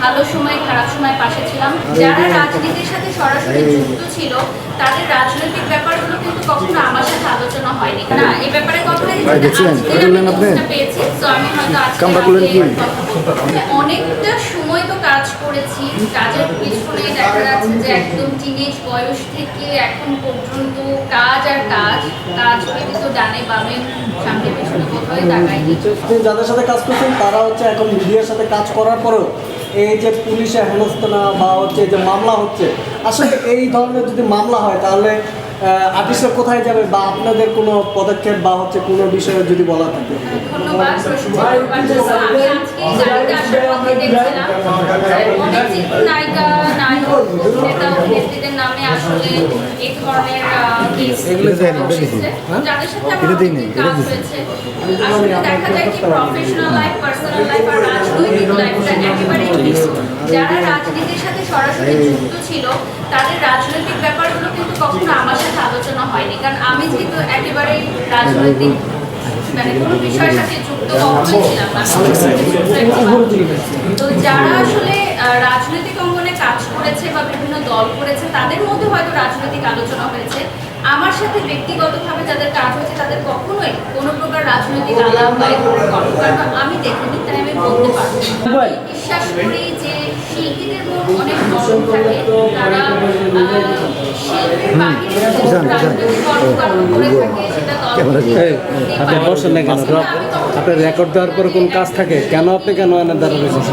ভালো সময় খারাপ সময় পাশে ছিলাম। যারা রাজনীতির সাথে সরাসরি যুক্ত ছিল তাদের রাজনৈতিক ব্যাপারগুলো কিন্তু কখনো আমার সাথে আলোচনা হয়নি। না এই ব্যাপারে কথা হয়েছে পেয়েছি তো আমি হয়তো আজকে কামটা অনেকটা সময় তো কাজ করেছি কাজের পিছনে দেখা যাচ্ছে যে একদম টিনেজ বয়স থেকে এখন পর্যন্ত কাজ আর কাজ কাজ ব্যতীত ডানে বামে সামনে পিছনে কোথাও আপনি যাদের সাথে কাজ করছেন তারা হচ্ছে এখন মিডিয়ার সাথে কাজ করার পরেও এই যে পুলিশে হেনস্থানা বা হচ্ছে যে মামলা হচ্ছে আসলে এই ধরনের যদি মামলা হয় তাহলে আপিসে কোথায় যাবে বা আপনাদের কোনো পদক্ষেপ বা হচ্ছে কোনো বিষয়ে যদি বলা থাকে? ধন্যবাদ। নামে আসলে এই ধরনের আহ, case এগুলো দেয়নি, এটা এসেছে। দেখি। যাদের সাথে আমার এটা দিই নাই, অনেক এটা কাজ হয়েছে। আসলে দেখা যায় কি প্রফেশনাল লাইফ পার্সোনাল লাইফ আর রাজনৈতিক লাইফটা একেবারেই যারা রাজনীতির সাথে সরাসরি যুক্ত ছিল তাদের রাজনৈতিক ব্যাপারগুলো কিন্তু কখনো আমার সাথে আলোচনা হয়নি কারণ আমি যেহেতু রাজনৈতিক মানে কোনো বিষয়ের সাথে যুক্ত ছিলাম না তো যারা আসলে রাজনৈতিক কাজ করেছে বা বিভিন্ন দল করেছে তাদের মধ্যে হয়তো রাজনৈতিক আলোচনা হয়েছে। আমার সাথে ব্যক্তিগতভাবে যাদের কাজ হয়েছে তাদের কখনোই কোনো প্রকার রাজনৈতিক আলাপ বা কর্মকাণ্ড আমি দেখিনি তাই আমি বলতে পারব বিশ্বাস করি যে শিল্পীদের মন অনেক নরম থাকে তারা আপনি বসেন না কেন আপনার রেকর্ড দেওয়ার পরে কোন কাজ থাকে কেন আপনি কেন এনে দাঁড়া রয়েছেন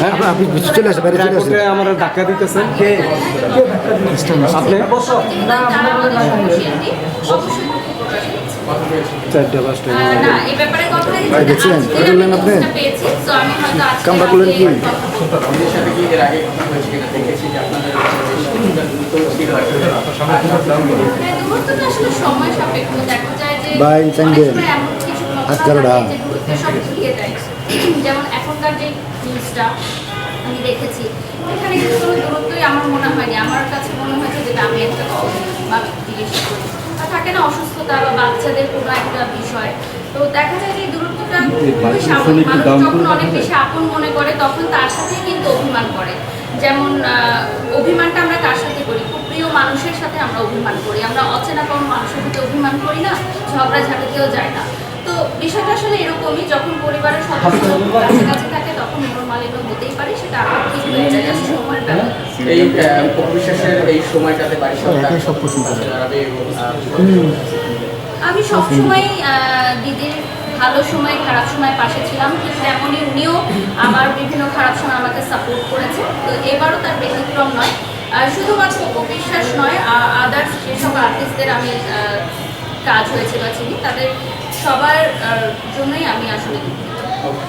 হ্যাঁ আপনি- চলে আসেন বাইরে চলে আসেন আমার ধাক্কা দিতেছেন কে আপনি। চারটা পাঁচটা আহ, না, দেখছিলেন? আপনি? কামটা করলেন কি? সাথে এর আগে হয়েছে কিনা দেখেছি যে আপনাদের হাত কারোটা। যেমন এখনকার যে নিউজটা আমি দেখেছি এখানে কিন্তু কোনো দূরত্বই আমার মনে হয়নি। আমার কাছে মনে হয়েছে যে আমি একটা কল বা জিজ্ঞেস করি। বা থাকে না অসুস্থতা বা বাচ্চাদের কোনো একটা বিষয়। তো দেখা যায় যে দূরত্বটা খুবই মানুষ যখন অনেক বেশি আপন মনে করে তখন তার সাথেই কিন্তু অভিমান যেমন অভিমানটা আমরা কার সাথে করি? খুব প্রিয় মানুষের সাথে আমরা অভিমান করি। আমরা অচেনা কোনো মানুষের প্রতি অভিমান করি না ঝগড়া ঝাঁটাতেও যায় না। তো বিষয়টা আসলে এরকমই যখন পরিবারের সদস্য কাছে থাকে তখন নর্মালিত হতেই পারে সেটা আবার ঠিক হয়ে যায়। সময়ের ব্যাপার। এই অবিশ্বাসের এই সময়টাতে বাড়ির সাথে পাশে দাঁড়াবে এবং আহ, আমি সবসময় দিদির ভালো সময়, খারাপ সময় পাশে ছিলাম তেমনই উনিও আমার বিভিন্ন খারাপ সময় আমাকে সাপোর্ট করেছে তো এবারও তার ব্যতিক্রম নয় শুধুমাত্র অবিশ্বাস নয় আদার্স যেসব আর্টিস্টদের আমি কাজ হয়েছে বা চিনি, তাদের সবার জন্যই আমি আসলে।